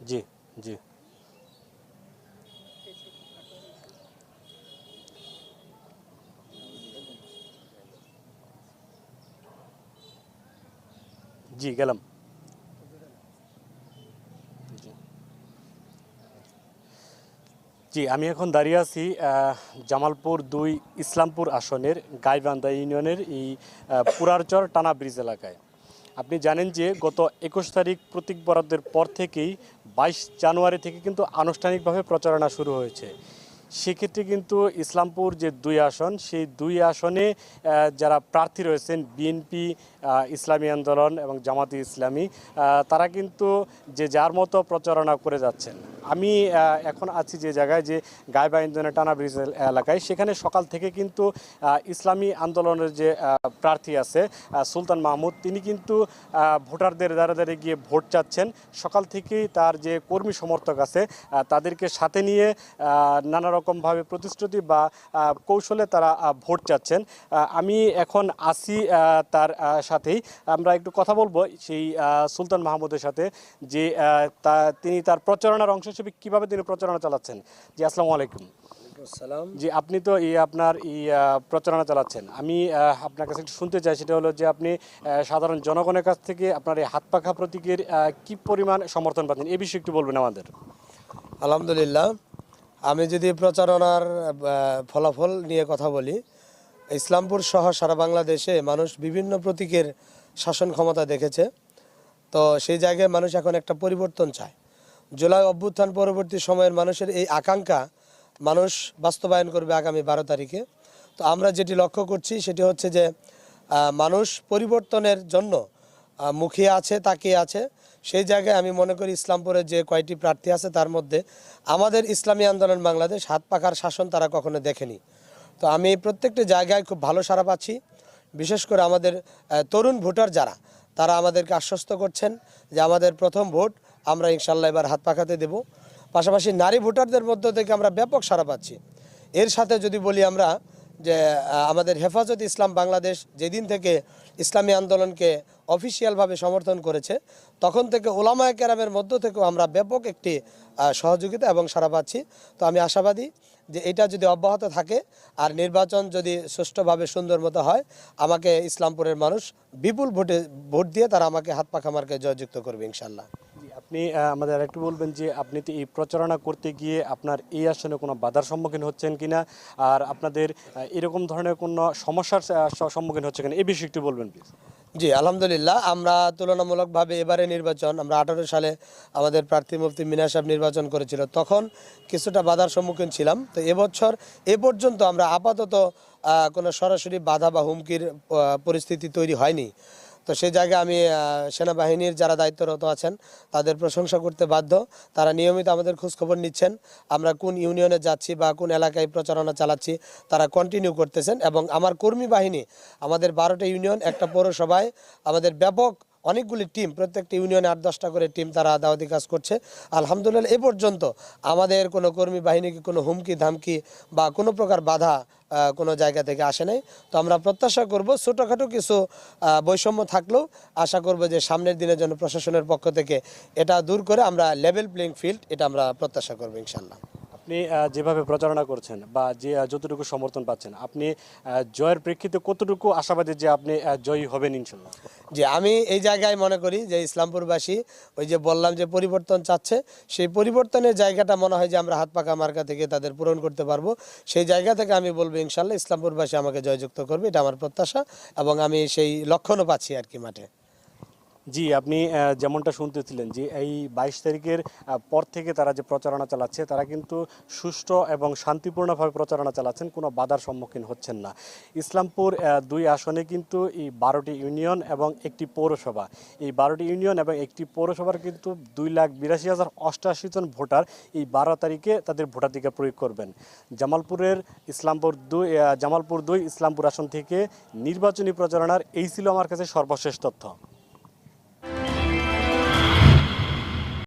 জি জি। জি, গেলাম। জি। আমি এখন দাঁড়িয়ে আছি জামালপুর দুই ইসলামপুর আসনের, গাইবান্ধা ইউনিয়নের এই পুরারচর টানা ব্রিজ এলাকায়। আপনি জানেন যে গত একুশ তারিখ প্রতীক বরাদ্দের পর থেকেই বাইশ জানুয়ারি থেকে কিন্তু আনুষ্ঠানিকভাবে প্রচারণা শুরু হয়েছে। সেক্ষেত্রে কিন্তু ইসলামপুর যে দুই আসন, সেই দুই আসনে যারা প্রার্থী রয়েছেন, বিএনপি ইসলামী আন্দোলন এবং জামাতি ইসলামী তারা কিন্তু যে যার মতো প্রচারণা করে যাচ্ছেন। আমি এখন আছি যে জায়গায়, যে গাইবা ইন্দোনের টানা ব্রিজ এলাকায়। সেখানে সকাল থেকে কিন্তু ইসলামী আন্দোলনের যে প্রার্থী আছে সুলতান মাহমুদ, তিনি কিন্তু ভোটারদের দ্বারা দ্বারে গিয়ে ভোট চাচ্ছেন। সকাল থেকেই তার যে কর্মী সমর্থক আছে তাদেরকে সাথে নিয়ে নানা রকমভাবে প্রতিশ্রুতি বা কৌশলে তারা ভোট চাচ্ছেন। আমি এখন আসি তার সাথেই। আমরা একটু কথা বলব সেই সুলতান মাহমুদের সাথে যে তা- তিনি তার প্রচারণার অংশ হিসেবে কীভাবে তিনি প্রচারণা চালাচ্ছেন। জি আসসালামু আলাইকুম। সালাম জি আপনি তো এই আপনার এই প্রচারণা চালাচ্ছেন। আমি আপনার কাছে একটু শুনতে চাই সেটা হলো যে আপনি সাধারণ জনগণের কাছ থেকে আপনার এই হাত পাখা প্রতীকের কি পরিমাণ সমর্থন পাচ্ছেন? এ বিষয়ে একটু বলবেন আমাদের। আলহামদুলিল্লাহ আমি যদি প্রচারণার ফলাফল নিয়ে কথা বলি, ইসলামপুর সহ সারা বাংলাদেশে মানুষ বিভিন্ন প্রতীকের শাসন ক্ষমতা দেখেছে। তো সেই জায়গায় মানুষ এখন একটা পরিবর্তন চায়। জুলাই অভ্যুত্থান পরবর্তী সময়ের মানুষের এই আকাঙ্ক্ষা মানুষ বাস্তবায়ন করবে আগামী বারো তারিখে। তো আমরা যেটি লক্ষ্য করছি সেটি হচ্ছে যে মানুষ পরিবর্তনের জন্য মুখিয়ে আছে, তাকিয়ে আছে। সেই জায়গায় আমি মনে করি ইসলামপুরের যে কয়টি প্রার্থী আছে তার মধ্যে আমাদের ইসলামী আন্দোলন বাংলাদেশ হাত পাখার শাসন তারা কখনো দেখেনি। তো আমি প্রত্যেকটি জায়গায় খুব ভালো সাড়া পাচ্ছি। বিশেষ করে আমাদের তরুণ ভোটার যারা, তারা আমাদেরকে আশ্বস্ত করছেন যে আমাদের প্রথম ভোট আমরা ইনশাল্লাহ এবার হাত পাখাতে দেব। পাশাপাশি নারী ভোটারদের মধ্য থেকে আমরা ব্যাপক সাড়া পাচ্ছি। এর সাথে যদি বলি আমরা যে আমাদের হেফাজত ইসলাম বাংলাদেশ যেদিন থেকে ইসলামী আন্দোলনকে অফিসিয়ালভাবে সমর্থন করেছে, তখন থেকে ওলামায় কেরামের মধ্য থেকেও আমরা ব্যাপক একটি সহযোগিতা এবং সাড়া পাচ্ছি। তো আমি আশাবাদী যে এটা যদি অব্যাহত থাকে আর নির্বাচন যদি সুষ্ঠুভাবে সুন্দর মতো হয়, আমাকে ইসলামপুরের মানুষ বিপুল ভোটে, ভোট দিয়ে তারা আমাকে হাত পাখা মার্কে জয়যুক্ত করবে ইনশাল্লাহ আপনি আমাদের একটু বলবেন যে আপনি তো এই প্রচারণা করতে গিয়ে আপনার এই আসনে কোনো বাধার সম্মুখীন হচ্ছেন কিনা আর আপনাদের এরকম ধরনের কোনো সমস্যার সম্মুখীন হচ্ছে কিনা? এই বিষয়ে একটু বলবেন প্লিজ জি, আলহামদুলিল্লাহ। আমরা তুলনামূলকভাবে এবারে নির্বাচন, আমরা আঠারো সালে আমাদের প্রার্থী মুফতি মিনা সাহেব নির্বাচন করেছিল, তখন কিছুটা বাধার সম্মুখীন ছিলাম। তো এবছর, এ পর্যন্ত আমরা আপাতত কোনো সরাসরি বাধা বা হুমকির পরিস্থিতি তৈরি হয়নি। তো সেই জায়গায় আমি সেনাবাহিনীর যারা দায়িত্বরত আছেন, তাদের প্রশংসা করতে বাধ্য। তারা নিয়মিত আমাদের খোঁজখবর নিচ্ছেন, আমরা কোন ইউনিয়নে যাচ্ছি বা কোন এলাকায় প্রচারণা চালাচ্ছি, তারা কন্টিনিউ করতেছেন। এবং আমার কর্মী বাহিনী, আমাদের বারোটা ইউনিয়ন, একটা পৌরসভায়, আমাদের ব্যাপক অনেকগুলি টিম, প্রত্যেকটি ইউনিয়নে আট, দশটা করে টিম তারা দাওয়াতি কাজ করছে। আলহামদুলিল্লাহ, এ পর্যন্ত আমাদের কোনো কর্মী বাহিনীকে কোনো হুমকি, ধামকি বা কোনো প্রকার বাধা কোনো জায়গা থেকে আসে নাই। তো আমরা প্রত্যাশা করব ছোটোখাটো কিছু বৈষম্য থাকলেও আশা করব যে সামনের দিনের জন্য প্রশাসনের পক্ষ থেকে এটা দূর করে আমরা লেভেল প্লেইং ফিল্ড এটা আমরা প্রত্যাশা করব ইনশাল্লাহ আপনি যেভাবে প্রচারণা করছেন বা যে যতটুকু সমর্থন পাচ্ছেন, আপনি জয়ের প্রেক্ষিতে কতটুকু আশাবাদী যে আপনি জয়ী হবেন ইনশাল্লাহ? যে আমি এই জায়গায় মনে করি যে ইসলামপুরবাসী, ওই যে বললাম যে পরিবর্তন চাচ্ছে, সেই পরিবর্তনের জায়গাটা মনে হয় যে আমরা হাত পাকা মার্কা থেকে তাদের পূরণ করতে পারব। সেই জায়গা থেকে আমি বলব ইনশাল্লাহ ইসলামপুরবাসী আমাকে জয়যুক্ত করবে, এটা আমার প্রত্যাশা এবং আমি সেই লক্ষণও পাচ্ছি আর কি মাঠে। জি, আপনি যেমনটা শুনতেছিলেন যে এই বাইশ তারিখের পর থেকে তারা যে প্রচারণা চালাচ্ছে, তারা কিন্তু সুষ্ঠু এবং শান্তিপূর্ণভাবে প্রচারণা চালাচ্ছেন, কোনো বাধার সম্মুখীন হচ্ছেন না। ইসলামপুর দুই আসনে কিন্তু এই বারোটি ইউনিয়ন এবং একটি পৌরসভা। এই বারোটি ইউনিয়ন এবং একটি পৌরসভার কিন্তু দুই লাখ বিরাশি হাজার অষ্টাশি জন ভোটার এই বারো তারিখে তাদের ভোটাধিকার প্রয়োগ করবেন। জামালপুরের ইসলামপুর দুই জামালপুর দুই ইসলামপুর আসন থেকে নির্বাচনী প্রচারণার, এই ছিল আমার কাছে সর্বশেষ তথ্য।